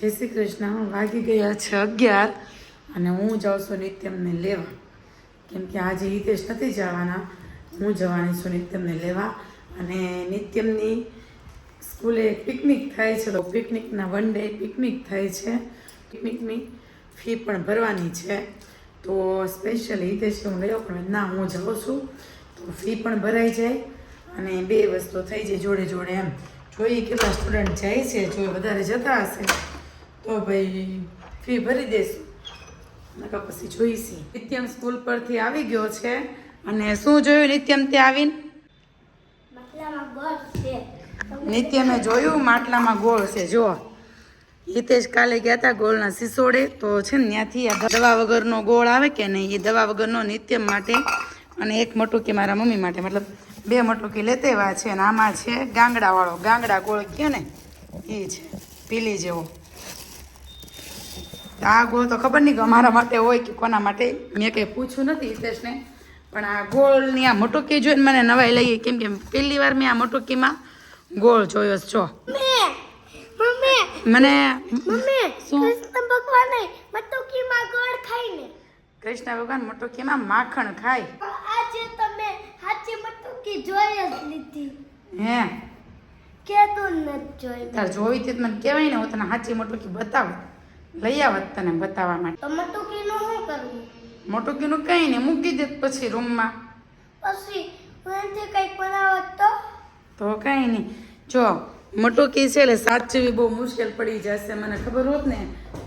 જય શ્રી કૃષ્ણ. વાગી ગયા છે અગિયાર અને હું જાઉં છું નિત્યમને લેવા. કેમ કે આજે હિતેશ નથી જવાના. હું જવાની છું નિત્યમને લેવા. અને નિત્યમની સ્કૂલે પિકનિક થાય છે તો પિકનિકના વન ડે પિકનિક થાય છે. પિકનિકની ફી પણ ભરવાની છે. તો સ્પેશિયલી હિતેશ હું લેવો પણ ના, હું જાઉં છું. તો ફી પણ ભરાઈ જાય અને બે વસ્તુ થઈ જાય જોડે જોડે એમ. જોઈએ કેટલા સ્ટુડન્ટ જાય છે જો વધારે જતા હશે. તો ભાઈ ફી ભરી દેશું. નકર પછી જોઈશી. નિત્યમ સ્કૂલ પરથી આવી ગયો છે. અને શું જોયું નિત્યમ તે આવીને? નિત્યમે જોયું માટલામાં ગોળ છે. જો હિતેશ કાલે ગયા હતા ગોળના સિસોડે. તો છે ને ત્યાંથી આ દવા વગરનો ગોળ આવે કે નહીં એ દવા વગરનો નિત્યમ માટે અને એક મટુકી મારા મમ્મી માટે મતલબ બે મટુકી લેતેવા છે અને આમાં છે ગાંગડાવાળો. ગાંગડા ગોળ કહે ને એ છે. પીલી જેવો. આ ગોળ તો ખબર નહીં કે અમારા માટે હોય કે કોના માટે. મેં કંઈ પૂછ્યું નથી હિતેશને. પણ આ ગોળની આ મટુકી જોઈને મને નવાઈ લઈ કેમ કે પહેલી વાર મેં આ મટુકીમાં ગોળ જોયો છો. મને શું? કૃષ્ણ ભગવાને મટુકીમાં ગોળ ખાઈને કૃષ્ણ ભગવાન મટુકીમાં માખણ ખાય. આજે તમે સાચી મટુકી જોઈ જ લીધી. હે? કેતું ન જોઈ. તાર જોઈ તે મને કહેવાય ને હું તને સાચી મટુકી બતાવું. લઈ આવત તને બતાવવા માટે. મટુકીનું શું કરવું મટુકીનું કંઈ નહીં મૂકી દે પછી રૂમમાં. પછી એનાથી કંઈક બનાવત તો? તો કાંઈ નહીં. જો મટુકી છે એટલે સાચવી બહુ મુશ્કેલ પડી જશે મને ખબર હોત ને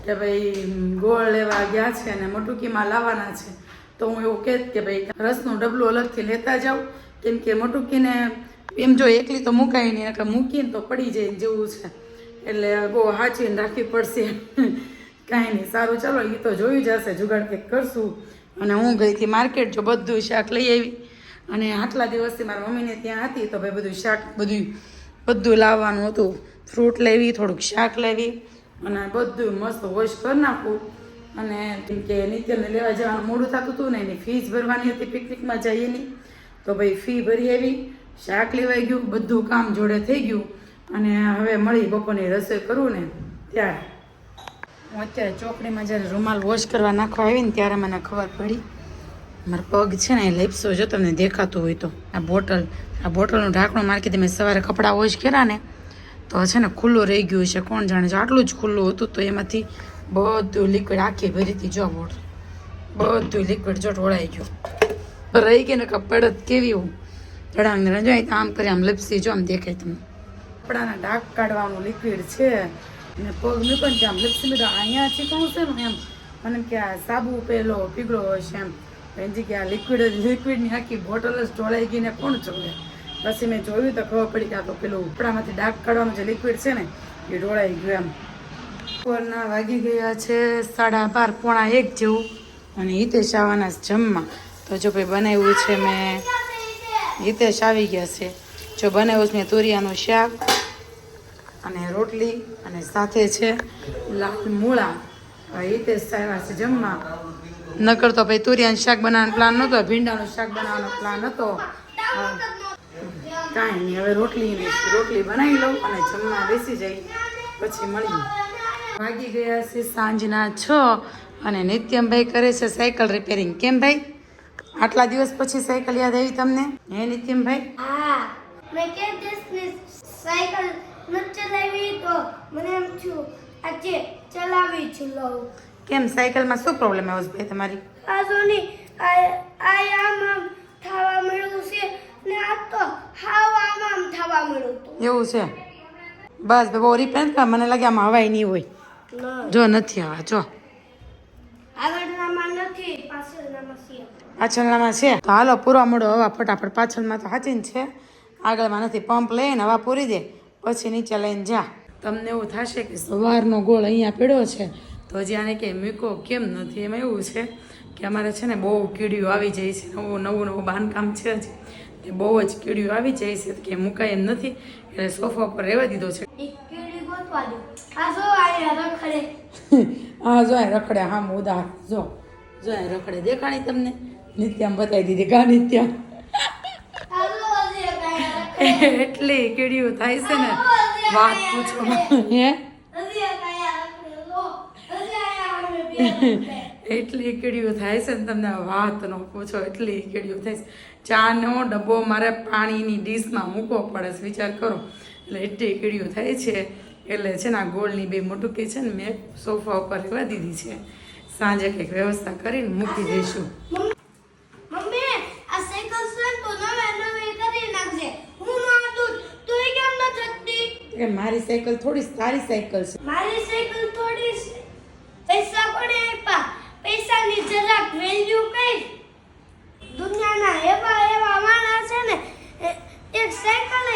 કે ભાઈ ગોળ લેવા ગયા છે અને મટુકીમાં લાવવાના છે. તો હું એવું કહેત કે ભાઈ રસનું ડબલું અલગથી લેતા જાઉં. કેમ કે મટુકીને એમ જો એકલી તો મુકાય નહીં એટલે મૂકીને તો પડી જાય જેવું છે. એટલે બહુ હાચવીને રાખવી પડશે. કાંઈ નહીં, સારું, ચાલો એ તો જોયું જશે જુગાડ કંઈક કરશું. અને હું ગઈ હતી માર્કેટ, જો બધું શાક લઈ આવી. અને આટલા દિવસથી મારા મમ્મીને ત્યાં હતી, તો ભાઈ બધું શાક, બધું બધું લાવવાનું હતું. ફ્રૂટ લેવી, થોડુંક શાક લેવી. અને બધું મસ્ત વોશ કરી નાખું. અને કે નિત્યને લેવા જવાનું મોડું થતું હતું ને, એની ફીસ ભરવાની હતી પિકનિકમાં જઈએ નહીં તો ભાઈ ફી ભરી આવી, શાક લેવાઈ ગયું, બધું કામ જોડે થઈ ગયું. અને હવે મળી બપોરની રસોઈ કરું ને ત્યારે. હું અત્યારે ચોકડીમાં જ્યારે રૂમાલ વોશ કરવા નાખવા આવી ને ત્યારે મને ખબર પડી. મારો પગ છે ને એ લેપ્સો જો તમને દેખાતું હોય તો. આ બોટલ, આ બોટલનું ઢાંકણું મારી મેં સવારે કપડાં વોશ કર્યા ને, તો છે ને ખુલ્લું રહી ગયું છે. કોણ જાણે છે આટલું જ ખુલ્લું હતું તો એમાંથી બધું લિક્વિડ આખી ભરી હતી જો બોટલ. બધું લિક્વિડ જો ઢોળાઈ ગયું. રહી ગઈ ને કપડ કેવી હું ધડાંગ ને જો આમ કરી, આમ લપસી, જો આમ દેખાય તમને. કપડાના ડાઘ કાઢવાનું લિક્વિડ છે. અને પગ પણ ને ત્યાં લપસી લીધો અહીંયા ચીકણું છે ને એમ. મને કે આ સાબુ પેલો પીગળો હશે એમ. એની કે આ લિક્વિડ લિક્વિડની આખી બોટલ જ ઢોળાઈ ગઈ ને કોણ જોવે? પછી મેં જોયું તો ખબર પડી કે આ તો પેલું ઉપડામાંથી ડાઘ કાઢવાનું જે લિક્વિડ છે ને, એ ઢોળાઈ ગયું એમ. બપોરના વાગી ગયા છે સાડા બાર, પોણા એક જેવું. અને હિતેશ આવવાના છે જમવા. તો જો ભાઈ બનાવ્યું છે મેં. હિતેશ આવી ગયા છે. જો બનાવ્યું છે મેં તુરિયાનું શાક અને રોટલી અને સાથે છે લાલ મૂળા. હિતેશ આવ્યા છે જમવા. નકર તો ભાઈ તુરિયાનું શાક બનાવવાનો પ્લાન નહોતો, ભીંડાનું શાક બનાવવાનો પ્લાન હતો કાંઈ નહીં, હવે રોટલી રોટલી બનાવી લઉં અને જમવા બેસી જઈ. પછી મળીએ. વાગી ગયા છે સાંજના છ અને નિત્યમભાઈ કરે છે સાયકલ રિપેરિંગ કેમ ભાઈ? આટલા દિવસ પછી સાયકલ યાદ આવી તમને? હે નિત્યમભાઈ? હા. મેં કે દિવસની સાયકલ ન ચલાવી તો મને એમ થયું આજે ચલાવી છું લઉં. કેમ સાયકલમાં શું પ્રોબ્લેમ આવ્યો ભાઈ તમારી? આ જોની આ આ આમ આમ થવા મળ્યું છે ને આ તો હાવ આમ આમ થવા મળ્યું હતું. એવું છે? બસ બહુ રિપેર મને લાગે આમાં હવાય નહીં હોય. જો નથી હવા જો. આગળનામાં નથી પાછળનામાં છે. પાછળનામાં છે? તો હાલો પૂરો મોડો હવા ફટાફટ પાછળમાં તો હાચી જ છે. આગળમાં નથી પંપ લઈને હવા પૂરી દે પછી નીચે લઈને જા. તમને એવું થશે કે સવારનો ગોળ અહીંયા પડ્યો છે તો હજી આને કે મૂકો કેમ નથી? એમાં એવું છે કે અમારે છે ને બહુ કીડીઓ આવી જાય છે. નવું નવું નવું બાંધકામ છે જ તે બહુ જ કીડીઓ આવી જાય છે કે મુકાય એમ નથી. એટલે સોફા પર રહેવા દીધો છે. એક કીડી ગોતવા દો. આ જો આયા રખડે. હા જો રખડે હા ઉદાહરણ જો જો રખડે. દેખાણી તમને? નિત્યામ બતાવી દીધી. કા નિત્યા આ જો હજી એક આયા રખડે એટલી કીડીઓ થાય છે ને, વાત પૂછો એટલી કીડીઓ થાય છે ને, તમને વાત ન પૂછો, એટલી કીડીઓ થાય છે. ચાનો ડબ્બો મારે પાણીની ડીશમાં મૂકવો પડે છે, વિચાર કરો. એટલે એટલી કીડીઓ થાય છે, એટલે છે ને આ ગોળની બે મોટુકી છે ને, મેં સોફા ઉપર રહેવા દીધી છે. સાંજે કંઈક વ્યવસ્થા કરીને મૂકી દઈશું મમ્મી આ સાયકલ છે ને તો નવે નવી કરી નાખજે હું ન હતું તું કેમ ન જતી કે મારી સાયકલ થોડી સારી સાયકલ છે. મારી સાયકલ થોડી છે. પૈસા કોણે આપ્યા? પૈસાની જરાક વેલ્યુ કઈ? દુનિયાના એવા એવા માણસ છે ને એક સાયકલ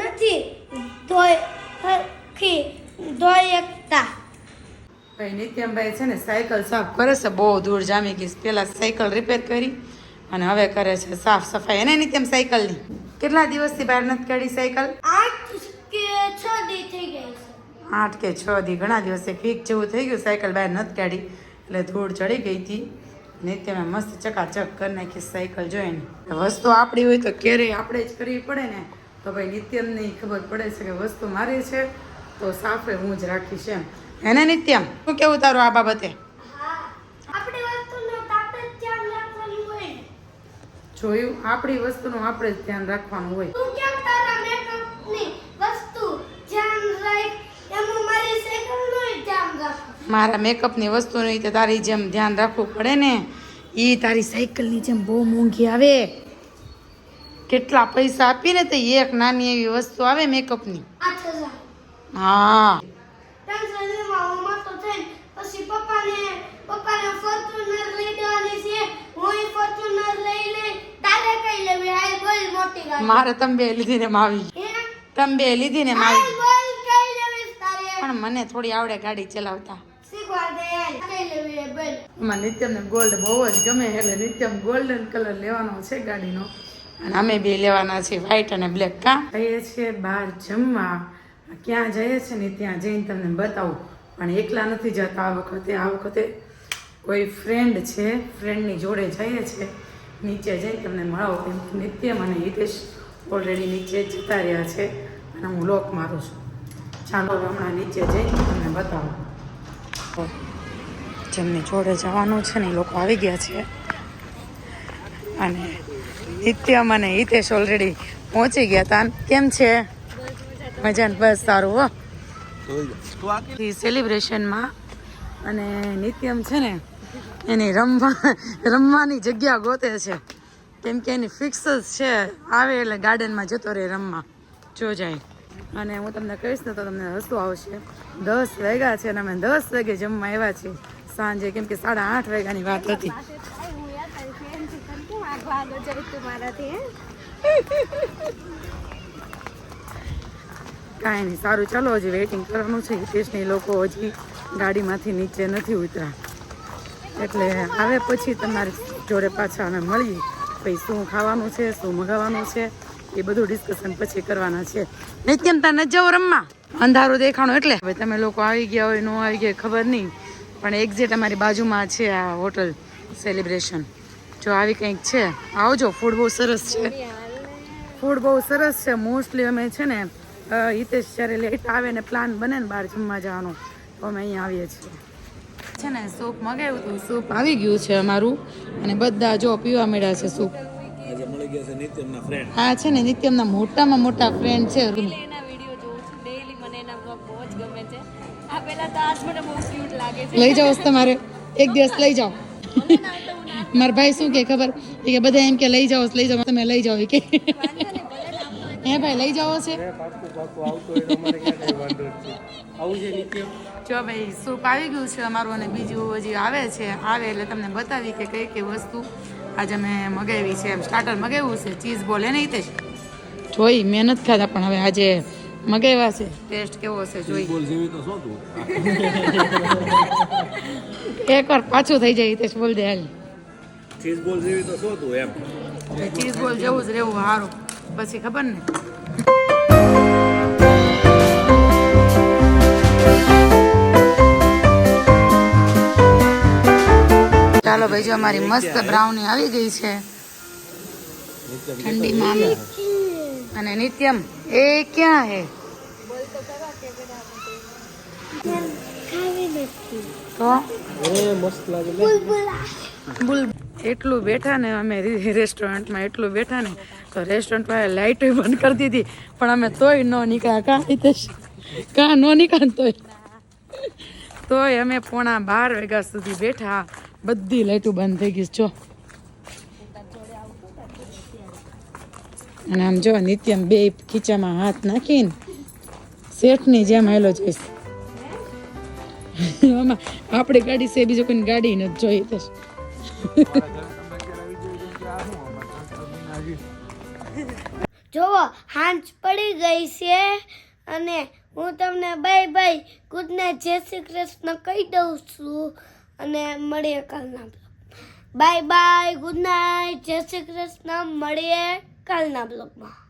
નથી ધોઈ હરખી ધોઈ એકતા ભાઈ નિત્યમભાઈ છે ને સાયકલ સાફ કરે છે બહુ દૂર જામી ગઈ પહેલાં સાયકલ રિપેર કરી અને હવે કરે છે સાફ સફાઈ. એને નિત્યમ સાયકલની. કેટલા દિવસથી બહાર નથી કાઢી સાયકલ? આઠ આઠ કે છ દી. ઘણા દિવસે ફીક જેવું થઈ ગયું સાયકલ બહાર નથી કાઢી. એટલે ધૂળ ચડી ગઈ હતી. નિત્યમે મસ્ત ચકાચક કરી નાખી સાયકલ જોઈને. વસ્તુ આપણી હોય તો ક્યારેય આપણે જ કરવી પડે ને? તો ભાઈ નિત્યમને ખબર પડે છે કે વસ્તુ મારી છે તો સાફે હું જ રાખીશ એમ. એને નિત્યમ? શું કેવું તારું આ બાબતે? ને. જોયું? આપણી વસ્તુનું આપણે જ ધ્યાન રાખવાનું હોય તું કેમ તારા મેકઅપની વસ્તુ ધ્યાન રાખ એમ હું મારી સાયકલનું ધ્યાન રાખું મારા મેકઅપની વસ્તુની તો તારી જેમ ધ્યાન રાખવું પડે ને. એ તારી સાયકલની જેમ બહુ મોંઘી આવે. કેટલા પૈસા આપીને તો એક નાની એવી વસ્તુ આવે મેકઅપની. હા. મારે તંબે લીધી ને માવી તંબે લીધી ને માવી પણ મને થોડી આવડે ગાડી ચલાવતા શીખવા દે હાલ કઈ લેવી એ બોલ એમાં નિત્યમને ગોલ્ડ બહુ જ ગમે એટલે નિત્યમ ગોલ્ડન કલર લેવાનો છે ગાડીનો. અને અમે બે લેવાના છીએ વ્હાઈટ અને બ્લેક કા જઈએ છીએ બહાર જમવા. ક્યાં જઈએ છીએ ને ત્યાં જઈને તમને બતાવું. પણ એકલા નથી જતા આ વખતે. આ વખતે કોઈ ફ્રેન્ડ છે ફ્રેન્ડની જોડે જઈએ છીએ. નીચે જઈને તમને મળાવો. કેમ કે નિત્યમ અને હિતેશ ઓલરેડી નીચે જતા રહ્યા છે. અને હું લોક મારું છું. ચાલો હમણાં નીચે જઈને તમને બતાવું. જેમની જોડે જવાનું છે ને એ લોકો આવી ગયા છે. અને નિત્યમ અને હિતેશ ઓલરેડી પહોંચી ગયા હતા કેમ છે? મજા બસ સારું, હો. સેલિબ્રેશનમાં અને નિત્યમ છે ને, એની રમવા, રમવાની જગ્યા ગોતે છે. કેમ કે એની ફિક્સ જ છે. આવે એટલે ગાર્ડનમાં જતો રહે રમવા. જો જાય. અને હું તમને કહીશ ને તો તમને હસવું આવશે. દસ વાગ્યા છે અને અમે દસ વાગે જમવા આવ્યા છીએ. સાંજે કેમ કે સાડા આઠ વાગ્યાની વાત હતી. કાંઈ નહીં, સારું, ચાલો, હજી વેઇટિંગ કરવાનું છે. હિતેશની લોકો હજી ગાડીમાંથી નીચે નથી ઉતર્યા એટલે આવે પછી તમારી જોડે પાછા અમે મળીએ. પછી શું ખાવાનું છે, શું મગાવવાનું છે, એ બધું ડિસ્કશન પછી કરવાના છે. નિત્યમ તાર ન જાઓ રમવા. અંધારું દેખાણું એટલે. હવે તમે લોકો આવી ગયા હોય, ન આવી ગયા ખબર નહીં. પણ એક્ઝેટ અમારી બાજુમાં છે આ હોટલ સેલિબ્રેશન જો આવી કંઈક છે આવજો ફૂડ બહુ સરસ છે. ફૂડ બહુ સરસ છે મોસ્ટલી અમે છે ને હિતેશ જ્યારે લેટ આવે ને પ્લાન બને ને બહાર જમવા જવાનો તો અમે અહીંયા આવીએ છીએ. છે ને સૂપ મગાવ્યું હતું સૂપ આવી ગયું છે અમારું. અને બધા જો પીવા મળ્યા છે સૂપ હા છે ને નિત્યમના મોટામાં મોટા ફ્રેન્ડ છે. પહેલા તો આજ મને બહુ ક્યુટ લાગે છે. લઈ જાઓ તમારે. એક દિવસ લઈ જાઓ. મારા ભાઈ શું કે ખબર? એ કે બધા એમ કે લઈ જાઓ લઈ જાઓ. તમે લઈ જાઓ. એ કે હે ભાઈ લઈ જાઓ છે? જો ભાઈ સૂપ આવી ગયું છે અમારું અને બીજું હજી આવે છે. આવે એટલે તમને બતાવી કે કઈ કઈ વસ્તુ આજે અમે મગાવી છે. એમ સ્ટાર્ટર મગાવ્યું છે. ચીઝ બોલે નહીં તે જોઈ મહેનત ખાધા પણ હવે આજે મગાવ્યા છે. ટેસ્ટ કેવો છે જોઈ. બોલ જેવી તો શું તું? એક વાર પાછું થઈ જાય હિતેશ બોલ દે હાલ. ચીઝ બોલ જેવી તો શું તું એમ? ચીઝ બોલ જેવું જ રહેવું સારું પછી ખબર ને? ચાલો ભાઈ જો અમારી મસ્ત બ્રાઉની આવી ગઈ છે. ઠંડી મામી અને નિત્યમ, એ ક્યાં હે? તો? બુલ એટલું બેઠા ને અમે રેસ્ટોરન્ટમાં એટલું બેઠા ને તો રેસ્ટોરન્ટ પાસે લાઇટ બંધ કરી દીધી. પણ અમે તોય ન નીકળ્યા. કાં રીતે કાં ન નીકળ્યા તોય? તોય અમે પોણા બાર વાગ્યા સુધી બેઠા. બધી લાઇટો બંધ થઈ ગઈ જો. અને આમ જો, નિત્યમ બે ખીચામાં હાથ નાખીને શેઠની જેમ હેલો જઈશ. આમાં આપણી ગાડી છે, બીજો કોઈ ગાડી નથી જોઈ તો. જોવો, હાંચ પડી ગઈ છે અને હું તમને બાય બાય ગુડ નાઇટ જય શ્રી કૃષ્ણ કહી દઉં છું અને મળીએ કાલના બાય બાય ગુડ નાઇટ જય શ્રી કૃષ્ણ, મળીએ. કાલના બ્લોગમાં